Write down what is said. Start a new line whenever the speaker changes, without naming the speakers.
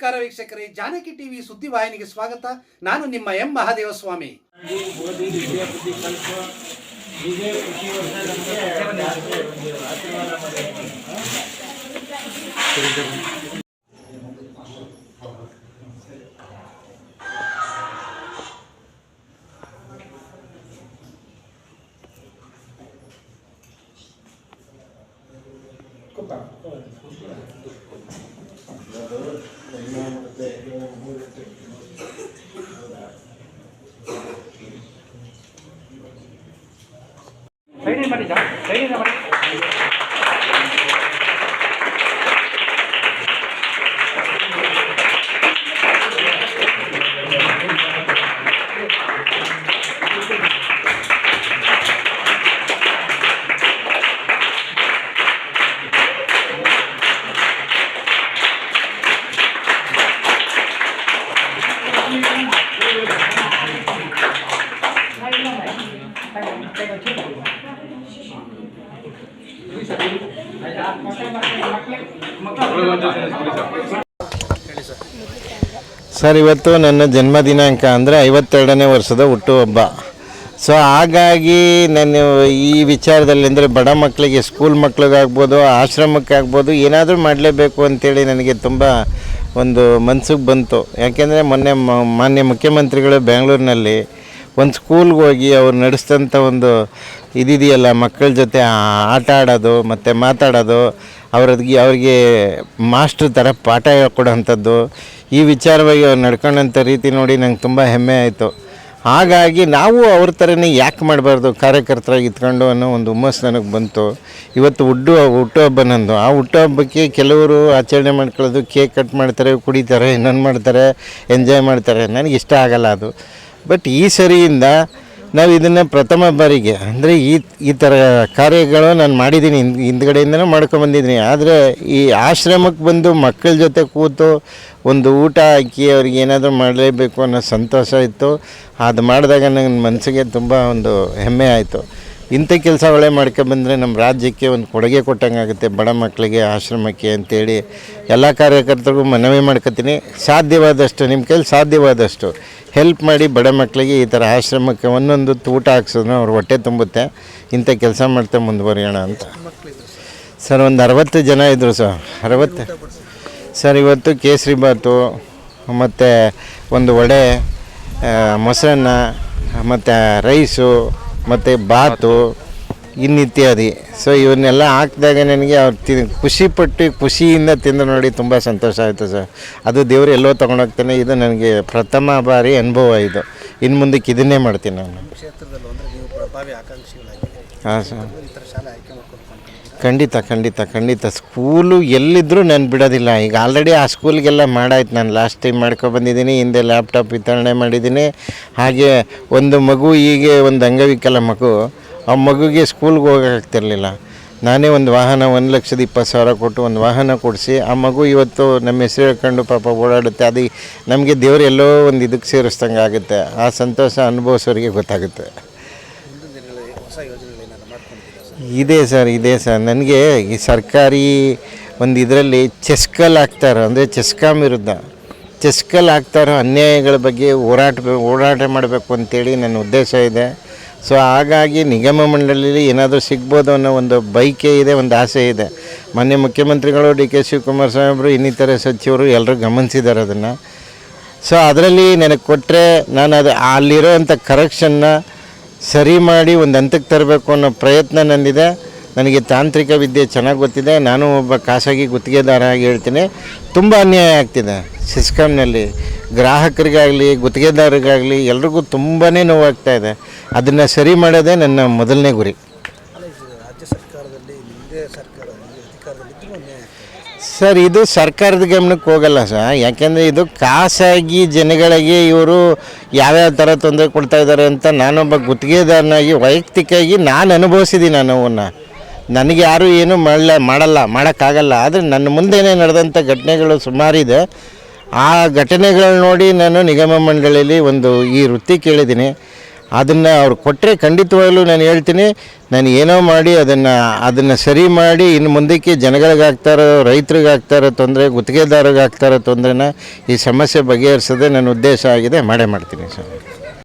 ನಮಸ್ಕಾರ ವೀಕ್ಷಕರೇ ಜಾನಕಿ ಟಿವಿ ಸುದ್ದಿವಾಹಿನಿಗೆ ಸ್ವಾಗತ. ನಾನು ನಿಮ್ಮ ಎಂ ಮಹಾದೇವ ಸ್ವಾಮಿ
ಸೈನಿನ ಮಾಡಿ ಸೈನಿನ
ಸರ್, ಇವತ್ತು ನನ್ನ ಜನ್ಮ ದಿನಾಂಕ ಅಂದರೆ ಐವತ್ತೆರಡನೇ ವರ್ಷದ ಹುಟ್ಟುಹಬ್ಬ. ಸೊ ಹಾಗಾಗಿ ನಾನು ಈ ವಿಚಾರದಲ್ಲಿ ಅಂದರೆ ಬಡ ಮಕ್ಕಳಿಗೆ ಸ್ಕೂಲ್ ಮಕ್ಳಿಗಾಗ್ಬೋದು ಆಶ್ರಮಕ್ಕಾಗ್ಬೋದು ಏನಾದರೂ ಮಾಡಲೇಬೇಕು ಅಂತೇಳಿ ನನಗೆ ತುಂಬ ಒಂದು ಮನಸ್ಸಿಗೆ ಬಂತು. ಯಾಕೆಂದರೆ ಮೊನ್ನೆ ಮಾನ್ಯ ಮುಖ್ಯಮಂತ್ರಿಗಳು ಬೆಂಗಳೂರಿನಲ್ಲಿ ಒಂದು ಸ್ಕೂಲ್ಗೆ ಹೋಗಿ ಅವ್ರು ನಡೆಸಿದಂಥ ಒಂದು ಇದಿದೆಯಲ್ಲ ಮಕ್ಕಳ ಜೊತೆ ಆಟ ಆಡೋದು, ಮತ್ತು ಮಾತಾಡೋದು, ಅವ್ರದ್ಗೆ ಅವ್ರಿಗೆ ಮಾಸ್ಟ್ರ್ ಥರ ಪಾಠ ಹೇಳ್ಕೊಡೋಂಥದ್ದು. ಈ ವಿಚಾರವಾಗಿ ಅವ್ರು ನಡ್ಕೊಂಡಂಥ ರೀತಿ ನೋಡಿ ನಂಗೆ ತುಂಬ ಹೆಮ್ಮೆ ಆಯಿತು. ಹಾಗಾಗಿ ನಾವು ಅವ್ರ ಥರನೇ ಯಾಕೆ ಮಾಡಬಾರ್ದು ಕಾರ್ಯಕರ್ತರಾಗಿ ಇತ್ಕೊಂಡು ಅನ್ನೋ ಒಂದು ಹುಮ್ಮಸ್ಸು ನನಗೆ ಬಂತು. ಇವತ್ತು ಹುಟ್ಟು ಹುಟ್ಟುಹಬ್ಬ ನಂದು. ಆ ಹುಟ್ಟುಹಬ್ಬಕ್ಕೆ ಕೆಲವರು ಆಚರಣೆ ಮಾಡ್ಕೊಳ್ಳೋದು, ಕೇಕ್ ಕಟ್ ಮಾಡ್ತಾರೆ, ಕುಡಿತಾರೆ ಇನ್ನೊಂದು ಮಾಡ್ತಾರೆ, ಎಂಜಾಯ್ ಮಾಡ್ತಾರೆ. ನನಗೆ ಇಷ್ಟ ಆಗಲ್ಲ ಅದು. ಬಟ್ ಈ ಸರಿಯಿಂದ ನಾವು ಇದನ್ನು ಪ್ರಥಮ ಬಾರಿಗೆ, ಅಂದರೆ ಈ ಈ ಥರ ಕಾರ್ಯಗಳು ನಾನು ಮಾಡಿದ್ದೀನಿ, ಹಿಂದ್, ಹಿಂದ್ಗಡೆಯಿಂದನೂ ಮಾಡ್ಕೊಂಬಂದಿದ್ದೀನಿ ಆದರೆ ಈ ಆಶ್ರಮಕ್ಕೆ ಬಂದು ಮಕ್ಕಳ ಜೊತೆ ಕೂತು ಒಂದು ಊಟ ಹಾಕಿ ಅವ್ರಿಗೆ ಏನಾದರೂ ಮಾಡಲೇಬೇಕು ಅನ್ನೋ ಸಂತೋಷ ಇತ್ತು. ಅದು ಮಾಡಿದಾಗ ನನ್ನ ಮನಸ್ಸಿಗೆ ತುಂಬ ಒಂದು ಹೆಮ್ಮೆ ಆಯಿತು. ಇಂಥ ಕೆಲಸಗಳೇ ಮಾಡ್ಕೊಂಡ್ಬಂದರೆ ನಮ್ಮ ರಾಜ್ಯಕ್ಕೆ ಒಂದು ಕೊಡುಗೆ ಕೊಟ್ಟಂಗೆ ಆಗುತ್ತೆ ಬಡ ಮಕ್ಕಳಿಗೆ ಆಶ್ರಮಕ್ಕೆ ಅಂತೇಳಿ ಎಲ್ಲ ಕಾರ್ಯಕರ್ತರಿಗೂ ಮನವಿ ಮಾಡ್ಕೊತೀನಿ. ಸಾಧ್ಯವಾದಷ್ಟು, ನಿಮ್ಮ ಕೈಲಿ ಸಾಧ್ಯವಾದಷ್ಟು ಹೆಲ್ಪ್ ಮಾಡಿ ಬಡ ಮಕ್ಕಳಿಗೆ ಈ ಥರ ಆಶ್ರಮಕ್ಕೆ ಒಂದೊಂದು ಊಟ ಹಾಕ್ಸಿದ್ರು ಅವ್ರ ಹೊಟ್ಟೆ ತುಂಬುತ್ತೆ. ಇಂಥ ಕೆಲಸ ಮಾಡ್ತಾ ಮುಂದುವರಿಯೋಣ ಅಂತ. ಸರ್, ಒಂದು ಅರವತ್ತು ಜನ ಇದ್ದರು ಸರ್. ಅರವತ್ತು? ಸರ್, ಇವತ್ತು ಕೇಸರಿ ಬಾತು, ಮತ್ತು ಒಂದು ವಡೆ ಮೊಸರನ್ನ, ಮತ್ತು ರೈಸು ಮತ್ತು ಬಾತು ಇನ್ನಿತ್ಯಾದಿ. ಸೊ ಇವನ್ನೆಲ್ಲ ಹಾಕಿದಾಗ ನನಗೆ ಅವ್ರು ತಿ ಖುಷಿಪಟ್ಟು ಖುಷಿಯಿಂದ ತಿಂದು ನೋಡಿ ತುಂಬ ಸಂತೋಷ ಆಯಿತು ಸರ್. ಅದು ದೇವರು ಎಲ್ಲೋ ತೊಗೊಂಡೋಗ್ತಾನೆ ಇದು ನನಗೆ ಪ್ರಥಮ ಬಾರಿ ಅನುಭವ ಇದು. ಇನ್ನು ಮುಂದಕ್ಕೆ ಇದನ್ನೇ ಮಾಡ್ತೀನಿ ನಾನು.
ಪ್ರಭಾವಿ ಆಕಾಂಕ್ಷಿಗಳಾಗಿದ್ದೀರಿ.
ಹಾಂ ಸರ್.
ಈ ಥರ ಶಾಲೆ ಆಯ್ಕೆ ಮಾಡ್ಕೊಂಡು
ಖಂಡಿತ ಖಂಡಿತ ಖಂಡಿತ. ಸ್ಕೂಲು ಎಲ್ಲಿದ್ದರೂ ನಾನು ಬಿಡೋದಿಲ್ಲ. ಈಗ ಆಲ್ರೆಡಿ ಆ ಸ್ಕೂಲ್ಗೆಲ್ಲ ಮಾಡಾಯ್ತು ನಾನು. ಲಾಸ್ಟ್ ಟೈಮ್ ಮಾಡ್ಕೊಬಂದಿದ್ದೀನಿ ಹಿಂದೆ ಲ್ಯಾಪ್ಟಾಪ್ ವಿತರಣೆ ಮಾಡಿದ್ದೀನಿ. ಹಾಗೆ ಒಂದು ಮಗು ಹೀಗೆ ಒಂದು ಅಂಗವಿಕಲ ಮಗು ಆ ಮಗುಗೆ ಸ್ಕೂಲ್ಗೆ ಹೋಗೋಕ್ಕಾಗ್ತಿರಲಿಲ್ಲ ನಾನೇ ಒಂದು ವಾಹನ ಒಂದು ಲಕ್ಷದ ಇಪ್ಪತ್ತು ಸಾವಿರ ಕೊಟ್ಟು ಒಂದು ವಾಹನ ಕೊಡಿಸಿ ಆ ಮಗು ಇವತ್ತು ನಮ್ಮ ಹೆಸರು ಹೇಳ್ಕೊಂಡು ಪಾಪ ಓಡಾಡುತ್ತೆ. ಅದು ನಮಗೆ ದೇವರು ಎಲ್ಲೋ ಒಂದು ಇದಕ್ಕೆ ಸೇರಿಸ್ದಂಗೆ ಆಗುತ್ತೆ ಆ ಸಂತೋಷ ಅನುಭವಿಸೋರಿಗೆ ಗೊತ್ತಾಗುತ್ತೆ.
ದಿನಗಳಲ್ಲಿ ಹೊಸ
ಇದೆ ಸರ್ ಇದೆ ಸರ್. ನನಗೆ ಈ ಸರ್ಕಾರಿ ಒಂದು ಇದರಲ್ಲಿ ಚೆಸ್ಕಲ್ ಹಾಕ್ತಾರೋ, ಅಂದರೆ ಚೆಸ್ಕಾಮ್ ವಿರುದ್ಧ. ಚೆಸ್ಕಲ್ ಹಾಕ್ತಾರೋ ಅನ್ಯಾಯಗಳ ಬಗ್ಗೆ ಹೋರಾಟ ಹೋರಾಟ ಮಾಡಬೇಕು ಅಂತೇಳಿ ನನ್ನ ಉದ್ದೇಶ ಇದೆ. ಸೊ ಹಾಗಾಗಿ ನಿಗಮ ಮಂಡಳಿಯಲ್ಲಿ ಏನಾದರೂ ಸಿಗ್ಬೋದು ಅನ್ನೋ ಒಂದು ಬೈಕೆ ಇದೆ, ಒಂದು ಆಸೆ ಇದೆ. ಮೊನ್ನೆ ಮುಖ್ಯಮಂತ್ರಿಗಳು ಡಿ ಕೆ ಶಿವಕುಮಾರ್ ಅವರು ಇನ್ನಿತರ ಸಚಿವರು ಎಲ್ಲರೂ ಗಮನಿಸಿದ್ದಾರೆ ಅದನ್ನು. ಸೊ ಅದರಲ್ಲಿ ನನಗೆ ಕೊಟ್ಟರೆ ನಾನು ಅದು ಅಲ್ಲಿರೋವಂಥ ಕರೆಕ್ಷನ್ನ ಸರಿ ಮಾಡಿ ಒಂದು ಹಂತಕ್ಕೆ ತರಬೇಕು ಅನ್ನೋ ಪ್ರಯತ್ನ ನನ್ನಿದೆ ನನಗೆ ತಾಂತ್ರಿಕ ವಿದ್ಯೆ ಚೆನ್ನಾಗಿ ಗೊತ್ತಿದೆ. ನಾನು ಒಬ್ಬ ಖಾಸಗಿ ಗುತ್ತಿಗೆದಾರ ಆಗಿ ಹೇಳ್ತೀನಿ. ತುಂಬ ಅನ್ಯಾಯ ಆಗ್ತಿದೆ ಸಿಸ್ಕಮ್ನಲ್ಲಿ ಗ್ರಾಹಕರಿಗಾಗಲಿ, ಗುತ್ತಿಗೆದಾರರಿಗಾಗಲಿ ಎಲ್ರಿಗೂ ತುಂಬಾ ನೋವಾಗ್ತಾ ಇದೆ. ಅದನ್ನು ಸರಿ ಮಾಡೋದೇ ನನ್ನ ಮೊದಲನೇ ಗುರಿ. ಸರ್, ಇದು ಸರ್ಕಾರದ ಗಮನಕ್ಕೆ ಹೋಗಲ್ಲ ಸರ್. ಯಾಕೆಂದರೆ ಇದು ಖಾಸಗಿ ಜನಗಳಿಗೆ ಇವರು ಯಾವ್ಯಾವ ಥರ ತೊಂದರೆ ಕೊಡ್ತಾ ಇದ್ದಾರೆ ಅಂತ ನಾನೊಬ್ಬ ಗುತ್ತಿಗೆದಾರನಾಗಿ ವೈಯಕ್ತಿಕವಾಗಿ ನಾನು ಅನುಭವಿಸಿದ್ದೀನಿ ನಾನು ನೋವನ್ನು ನನಗೆ ಯಾರೂ ಏನೂ ಮಾಡಲ್ಲ ಮಾಡಲ್ಲ, ಮಾಡೋಕ್ಕಾಗಲ್ಲ. ಆದರೆ ನನ್ನ ಮುಂದೆನೇ ನಡೆದಂಥ ಘಟನೆಗಳು ಸುಮಾರಿದೆ. ಆ ಘಟನೆಗಳು ನೋಡಿ ನಾನು ನಿಗಮ ಮಂಡಳಿಯಲ್ಲಿ ಒಂದು ಈ ವೃತ್ತಿ ಕೇಳಿದ್ದೀನಿ. ಅದನ್ನು ಅವ್ರು ಕೊಟ್ಟರೆ ಖಂಡಿತವಾಗಲೂ ನಾನು ಹೇಳ್ತೀನಿ. ನಾನು ಏನೋ ಮಾಡಿ ಅದನ್ನು ಅದನ್ನು ಸರಿ ಮಾಡಿ ಇನ್ನು ಮುಂದಕ್ಕೆ ಜನಗಳಿಗಾಗ್ತಾರೋ, ರೈತರಿಗಾಗ್ತಾರೋ ತೊಂದರೆ ಗುತ್ತಿಗೆದಾರಿಗಾಗ್ತಾರೋ ತೊಂದರೆನ ಈ ಸಮಸ್ಯೆ ಬಗೆಹರಿಸೋದೇ ನನ್ನ ಉದ್ದೇಶ ಆಗಿದೆ. ಮಾಡೇ ಮಾಡ್ತೀನಿ ಸರ್.